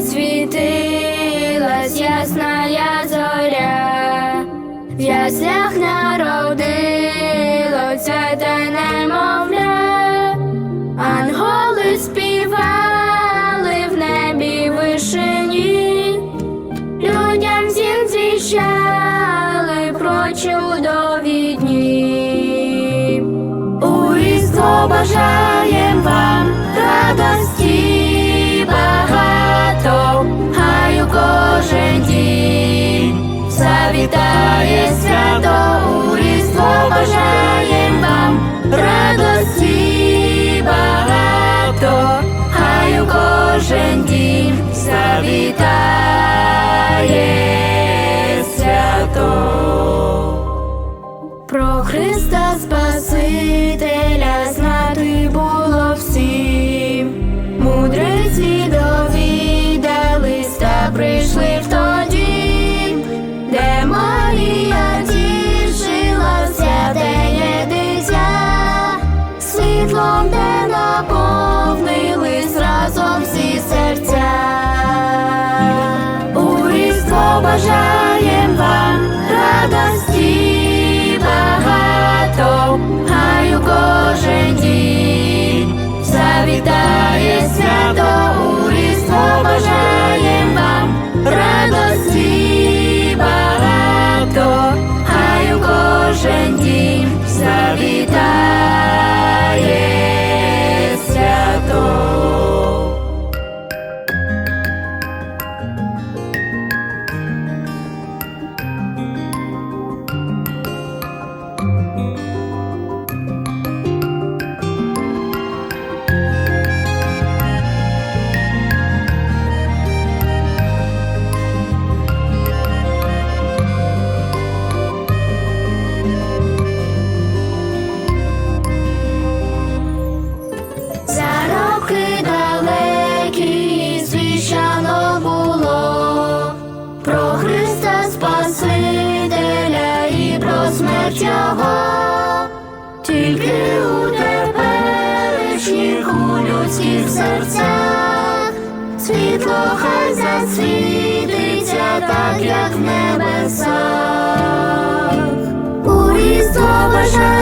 засвітилась ясна зоря, в яслях народилося те немовля, ангели співали в небі вишині, людям всім звіщали про чудові дні. У різдво бажаєм завітає свято, у різдво бажаєм вам. Радості багато, хай у кожен дім завітає Спасителя і про смерть Його, тільки у теперішніх у людських серцях світло хай засвітиться, так як в небесах. У Різдво бажає